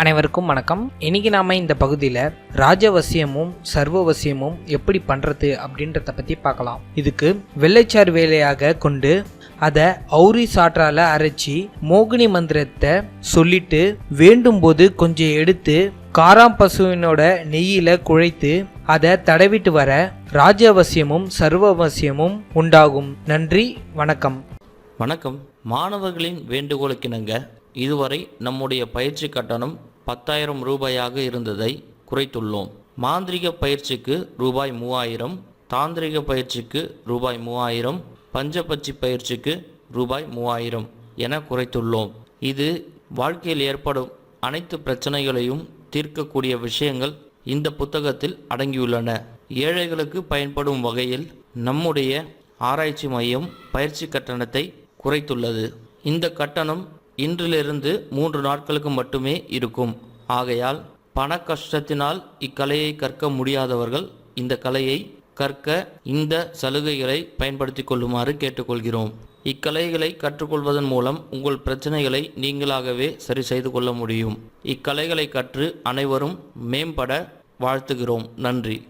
அனைவருக்கும் வணக்கம். இன்னைக்கு நாம இந்த பகுதியில் ராஜவசியமும் சர்வவசியமும் எப்படி பண்றது அப்படின்றத பத்தி பார்க்கலாம். இதுக்கு வெள்ளைச்சார் வேலையாக கொண்டு அதை ஔரி சாற்றால அரைச்சி மோகினி மந்திரத்தை சொல்லிட்டு வேண்டும் போது கொஞ்சம் எடுத்து காராம் பசுவினோட நெய்யில குழைத்து அதை தடவிட்டு வர ராஜவசியமும் சர்வவசியமும் உண்டாகும். நன்றி வணக்கம். வணக்கம். மாணவர்களின் வேண்டுகோளுக்கிணங்க. இதுவரை நம்முடைய பயிற்சி கட்டணம் பத்தாயிரம் ரூபாயாக இருந்ததை குறைத்துள்ளோம். மாந்திரிக பயிற்சிக்கு ரூபாய் மூவாயிரம் தாந்திரிக பயிற்சிக்கு ரூபாய் மூவாயிரம் பஞ்சபட்சி பயிற்சிக்கு ரூபாய் மூவாயிரம் என குறைத்துள்ளோம். இது வாழ்க்கையில் ஏற்படும் அனைத்து பிரச்சனைகளையும் தீர்க்கக்கூடிய விஷயங்கள் இந்த புத்தகத்தில் அடங்கியுள்ளன. ஏழைகளுக்கு பயன்படும் வகையில் நம்முடைய ஆராய்ச்சி மையம் பயிற்சி கட்டணத்தை குறைத்துள்ளது. இந்த கட்டணம் இன்றிலிருந்து மூன்று நாட்களுக்கு மட்டுமே இருக்கும். ஆகையால் பண கஷ்டத்தினால் இக்கலையை கற்க முடியாதவர்கள் இந்த கலையை கற்க இந்த சலுகைகளை பயன்படுத்தி கொள்ளுமாறு கேட்டுக்கொள்கிறோம். இக்கலைகளை கற்றுக்கொள்வதன் மூலம் உங்கள் பிரச்சனைகளை நீங்களாகவே சரி செய்து கொள்ள முடியும். இக்கலைகளை கற்று அனைவரும் மேம்பட வாழ்த்துகிறோம். நன்றி.